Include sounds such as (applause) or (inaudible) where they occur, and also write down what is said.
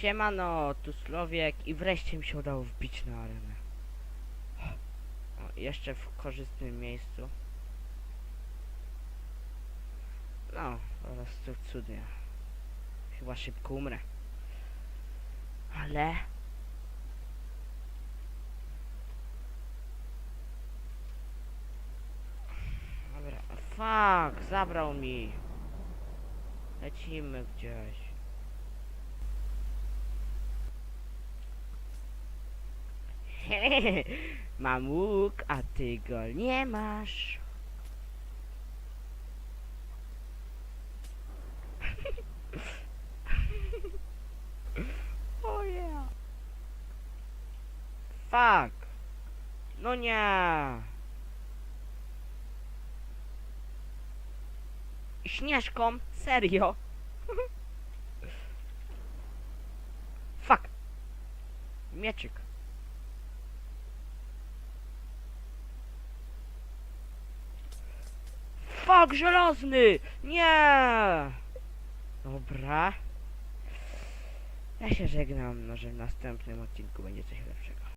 Siemano, tu Słowiek i wreszcie mi się udało wbić na arenę. O, jeszcze w korzystnym miejscu. No, po prostu cudnie. Chyba szybko umrę. Ale... Dobra, fuck, zabrał mi. Lecimy gdzieś. (laughs) Mam łuk, a ty go nie masz. (laughs) oh yeah. Fuck. No nie. Śnieżką? Serio? (laughs) Fuck. Mieczyk. Fuck, żelazny! Nie! Dobra. Ja się żegnam, może w następnym odcinku będzie coś lepszego.